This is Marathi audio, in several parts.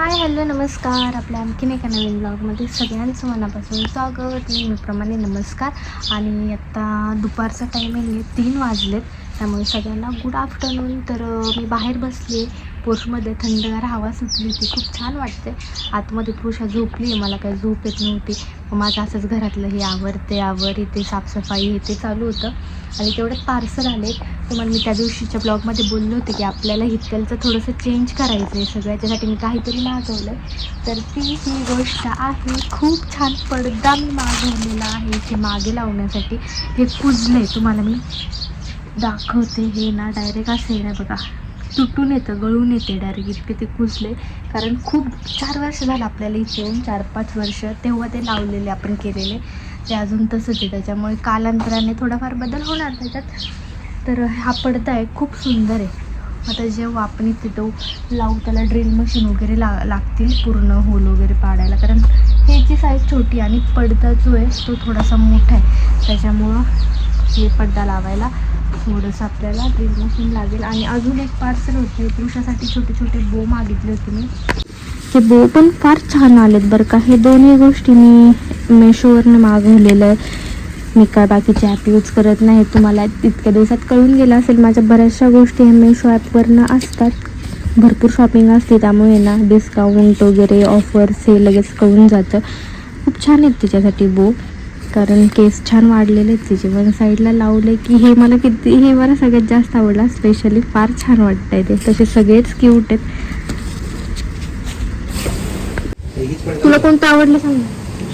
हाय हॅलो नमस्कार. आपल्या आणखीन एका नवीन ब्लॉगमध्ये सगळ्यांचं मनापासून स्वागत. नेहमीप्रमाणे नमस्कार. आणि आत्ता दुपारचा टायमिंग आहे तीन वाजलेत. त्यामुळे सगळ्यांना गुड आफ्टरनून तर मी बाहेर बसली. पोर्शमध्ये थंडगार हवा सुटली होती. खूप छान वाटते आतमध्ये पुरुषा झोपली आहे. मला काही झोप येत नव्हती. मग माझं असंच घरातलं हे आवर ते आवर इथे साफसफाई हे ते चालू होतं. आणि तेवढं पार्सल आले. तुम्हाला मी त्या दिवशीच्या ब्लॉगमध्ये बोलले होते की आपल्याला हितकलचं थोडंसं चेंज करायचं आहे सगळं. याच्यासाठी मी काहीतरी मागवलं तर ती ही गोष्ट आहे. खूप छान पडदा मी मागवलेला आहे इथे मागे लावण्यासाठी. हे कुजलं आहे तुम्हाला मी दाखवते. हे ना डायरेक्ट असं आहे ना बघा. तुटून येतं गळून येते डायरेक्ट इतके ते कुजले. कारण खूप चार वर्ष झालं आपल्याला इथे येऊन चार पाच वर्ष तेव्हा ते लावलेले आपण केलेले. ते अजून तसंच आहे त्याच्यामुळे कालांतराने थोडाफार बदल होणार त्याच्यात. तर हा पडदा आहे खूप सुंदर आहे. आता जेव्हा आपण इथे तो लावू त्याला ड्रिल मशीन वगैरे ला लागतील पूर्ण होल वगैरे पाडायला. कारण हे जी साईज छोटी आणि पडदा जो आहे तो थोडासा मोठा आहे. त्याच्यामुळं हे पडदा लावायला थोडंसं आपल्याला ड्रिल मशीन लागेल. आणि अजून एक पार्सल होते. पुरुषासाठी छोटे छोटे बो मागितले होते मी. ते बो पण फार छान आलेत बरं का. हे दोन्ही गोष्टी मी मेशोवरनं मागवलेलं आहे. मी काय बाकीचे ॲप यूज करत नाही तुम्हाला इतक्या दिवसात कळून गेलं असेल. माझ्या बऱ्याचशा गोष्टी हे मेशो ॲपवरनं असतात. भरपूर शॉपिंग असते त्यामुळे ना डिस्काउंट वगैरे ऑफर्स हे लगेच कळून जातं. खूप छान आहेत त्याच्यासाठी बो कारण केस छान वाढलेले तिचे वन साईडला लावले की हे मला किती हे मला सगळ्यात जास्त आवडला. स्पेशली फार छान वाटतंय ते. तसे सगळेच क्यूट आहेत. तुला कोणतं आवडलं सांग.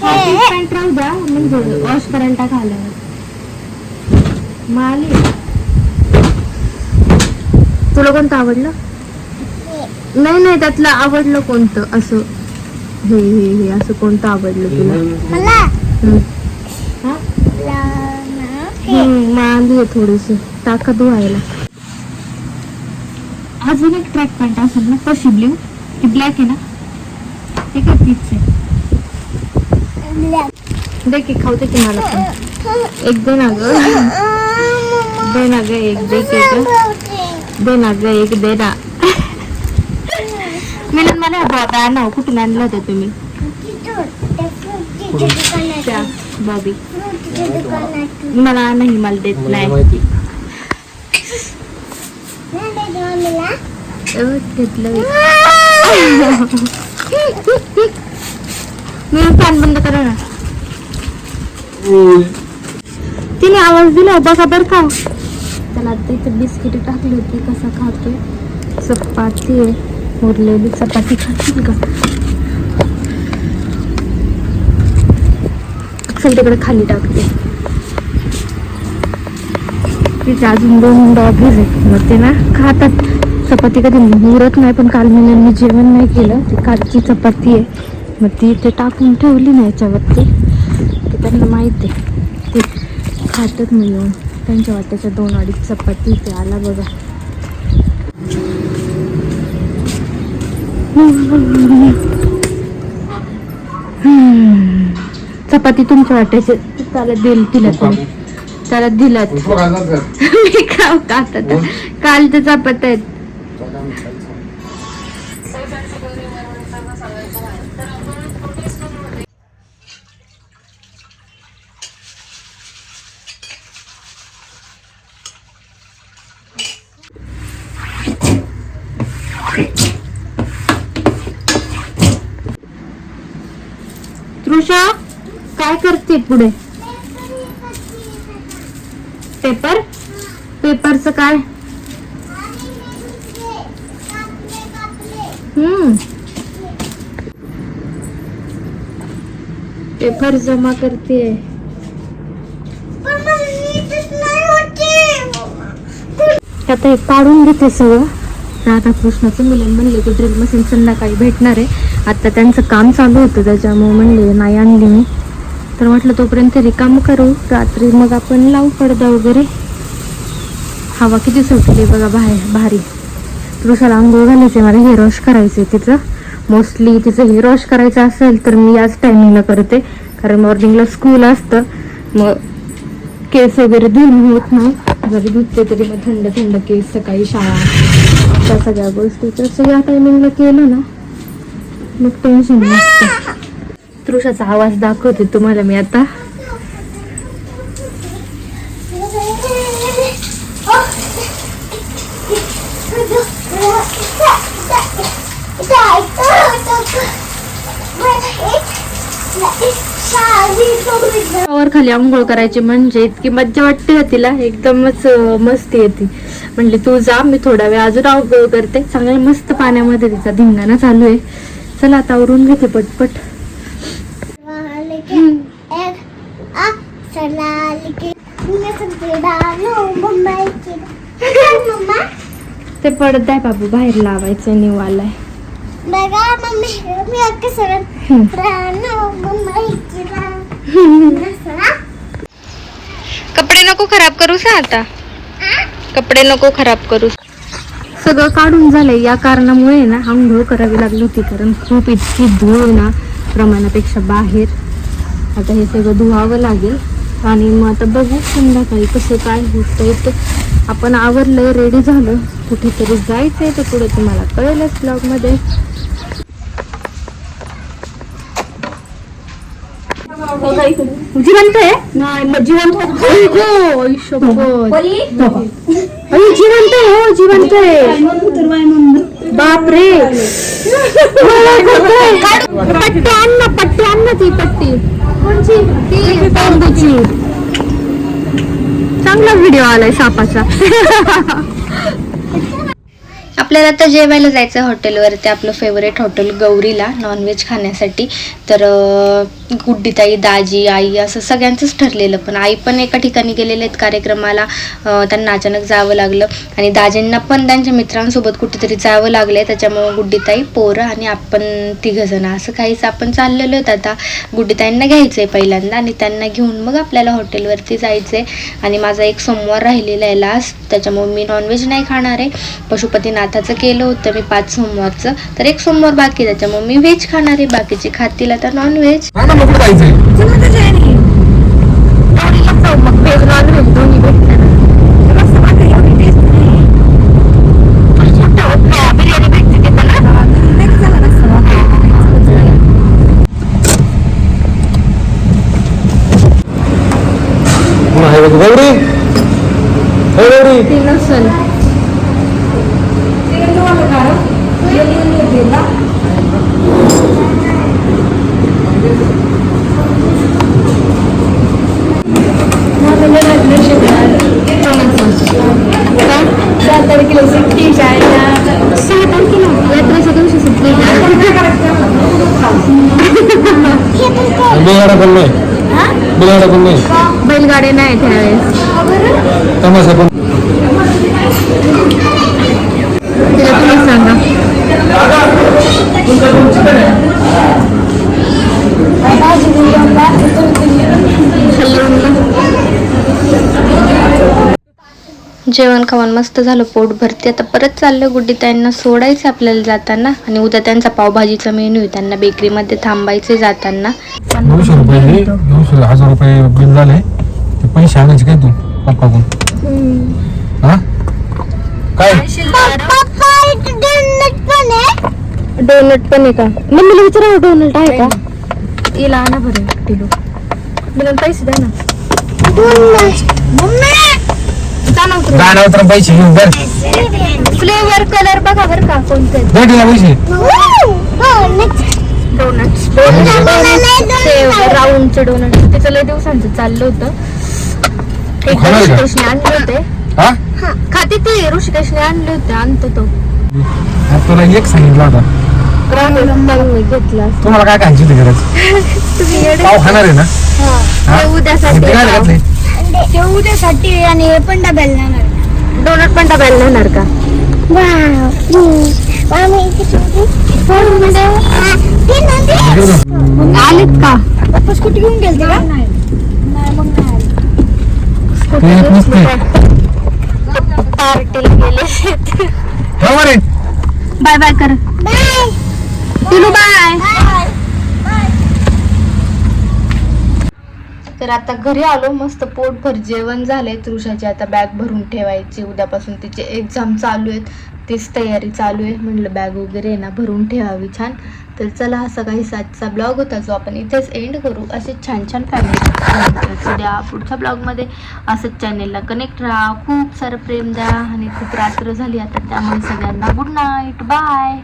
पॅन्ट राहू द्या. म्हणजे वॉश करायला टाका आल्यावर. माली. तुला कोणतं आवडलं? नाही नाही त्यातलं आवडलं कोणतं? असं. हे हे हे. असं कोणतं आवडलं तुला मला हम्म. हा? लावणं हम्म, माली आहे थोडीशी. टाका धुवायला अजून एक ट्रॅक पॅन्ट असेल ना तशी ब्ल्यू ती ब्लॅक आहे ना? ते काय तीच आहे? दे की खाऊ दे की मला पण. एक दे ना ग. दे ना ग एक दे की ग. दे ना ग एक दे ना. मिलन मला बाबा ना कुठून आणलं होतं तुम्ही? बॉबी मला नाही मला देत नाही. घेतलं मी. फॅन बंद करा ना. तिने आवाज दिला बघा बर का. त्याला आता इथे बिस्किट टाकली होती कसा खातोय. चपाती आहे. उरलेली चपाती खातील का? सगळीकडे तिकडे खाली टाकते. तिथे अजून दोन डॉगीज आहेत. मग ते ना खातात. चपाती कधी मुरत नाही पण काल मी जेवण नाही केलं. ती कालची चपाती आहे. मग ती ते टाकून ठेवली नाही याच्यावरती. ते त्यांना माहीत आहे. ते खातात म्हणून. त्यांच्या वाट्याच्या दोन अडीच चपाती ते आला बघा. हम्म. चपाती तुमच्या वाट्याचे. त्याला दिल तिला त्याला दिलात मी खाऊ का आता कालच्या चपात्या आहेत. तृषा? काय करते पुढे? पेपर पेपरचं काय? हम्म. पेपर जमा करते. आता हे काढून घेते सगळं. राधाकृष्णाचं मुलं म्हणले की ड्रिल मशीन संध्याकाळी भेटणार आहे. आता त्यांचं काम चालू होतं त्याच्यामुळे म्हणले नाही आणली मी. तर म्हटलं तोपर्यंत रिकाम करू. रात्री मग आपण लावू पडदा वगैरे. हवा किती सुटली बघा बाहेर भारी. तुषाला आंघोळ घालायचे मला हेअर वॉश करायचे तिचं. मोस्टली तिचं हेअर वॉश करायचं असेल तर मी याच टायमिंगला करते. कारण मॉर्निंगला स्कूल असतं. मग केस वगैरे धुवून होत नाही. जरी धुतले तरी मग थंड थंड केस सकाळी शाळा. त्या सगळ्या गोष्टी तर सगळ्या टायमिंगला केलं ना. मग टेन्शन नसतं. तृषाचा आवाज दाखवते तुम्हाला मी आता. वर खाली आंघोळ करायची म्हणजे इतकी मज्जा वाटते ना तिला. एकदमच मस्ती येते. म्हणले तू जा मी थोडा वेळ अजून आंघोळ करते. चांगल्या मस्त पाण्यामध्ये तिचा धिंगाणा चालू आहे. चला आता आवरून घेते पटपट. ते पडत आहे बाबू बाहेर लावायचं निव आलाय बघा मम्मी मी अक्का सगळं हम्म. रानो मुंबईची कपडे नको खराब करूस हा आता. कपडे नको खराब करूस सगळं काढून झालंय या कारणामुळे ना आंघोळ करावी लागली होती कारण खूप इतकी धूळ ना प्रमाणापेक्षा बाहेर. आता हे सगळं धुवावं लागेल. आणि मग आता बघू संध्याकाळी कसं काय होतंय. तर आपण आवरलंय रेडी झालं. कुठेतरी जायचंय तर पुढे तुम्हाला कळेलच ब्लॉगमध्ये जिवंत आहे? जिवंत आहे हो जिवंत आहे. बाप रे पट्टी आण ना पट्टी आण ना ती पट्टी. कोणची? ती चांगला व्हिडिओ आलाय सापाचा. आपल्याला आता जेवायला जायचं हॉटेलवरती आपलं फेवरेट हॉटेल गौरीला नॉनव्हेज खाण्यासाठी. तर गुड्डीताई दाजी आई असं सगळ्यांचंच ठरलेलं. पण आई पण एका ठिकाणी गेलेले आहेत कार्यक्रमाला. त्यांना अचानक जावं लागलं. आणि दाजींना पण त्यांच्या मित्रांसोबत कुठेतरी जावं लागलं त्याच्यामुळं गुड्डीताई पोरं आणि आपण तिघंजण असं काहीच आपण चाललेलो आहेत आता. गुड्डीताईंना घ्यायचं आहे पहिल्यांदा आणि त्यांना घेऊन मग आपल्याला हॉटेलवरती जायचं आहे आणि माझा एक सोमवार राहिलेला आहे लास्ट त्याच्यामुळे मी नॉनव्हेज नाही खाणार आहे. पशुपतीनाथाचं केलं होतं मी पाच सोमवारचं. तर एक सोमवार बाकी त्याच्यामुळे मी व्हेज खाणार आहे. बाकीचे खातील आता नॉनव्हेज मग कुठं जायचंय मग व्हेज नॉनव्हेज दोन्ही भेटणार पुन्हा आहे बघ गौरी हे गौरी ती नसल सहा तारखेला सुट्टी शाळेला सहा तारखेला यात्रेच्या दिवशी सुट्टी बिगाडा पण नाही. बिगाडा पण नाही. बैलगाडी नाही त्यावेळेस. तमाशा पण तिला तुम्ही सांगा जेवण खावण मस्त झालं पोट भरते. आता परत चाललं गुड्डी त्यांना सोडायचं आपल्याला जाताना. आणि उद्या त्यांचा पावभाजीचा मेन्यू आहे. त्यांना बेकरीमध्ये थांबायचे जाताना. नऊशे रुपये नऊशे हजार रुपये बिल झाले. ते पैसे आणायचे काय तू पप्पाकडून? हा? काय? डोनट पण आहे. का? मम्मीला विचारा डोनट आहे का? हिला आणा बरं किलो. मला पैसे द्या ना. जा ना उतरून. गाण्यावर तर पैसे घेऊन बर फ्लेवर कलर बघा बरं का कोणते. भेट ना पैसे राऊंडचे डोनट त्याचं लय दिवसांचं चाललं होतं. एक? ऋषिकेशने आणले होते. हा? खाते ते. ऋषिकेशने आणले होते आणतो तो. तुला एक सांगितलं होता. तुम्हाला काय खायची होती गरज? तुम्ही पाव खाणार आहे ना? हा? ते उद्यासाठी ते आणि हे पण डब्याला नेणार डोनट पण डब्याला नेणार का? आलेत का? स्कूटी घेऊन गेलते का? नाही. मग नाही आले. ते येत नसते पार्टीला गेले. बाय बाय कर. बाय. टिनू बाय बाय तर आता घरी आलो मस्त पोटभर जेवण झालंय. तृषाची आता बॅग भरून ठेवायची. उद्यापासून तिचे एक्झाम चालू आहेत. तीच तयारी चालू आहे. म्हणलं बॅग वगैरे आहे ना भरून ठेवावी छान. तर चला हा सकाळी सातचा ब्लॉग होता जो आपण इथेच एंड करू. असे छान छान फॅमिली द्या पुढच्या ब्लॉगमध्ये असंच चॅनेलला कनेक्ट राहा. खूप सारं प्रेम द्या. आणि खूप रात्र झाली आता. त्यामुळे सगळ्यांना गुड नाईट बाय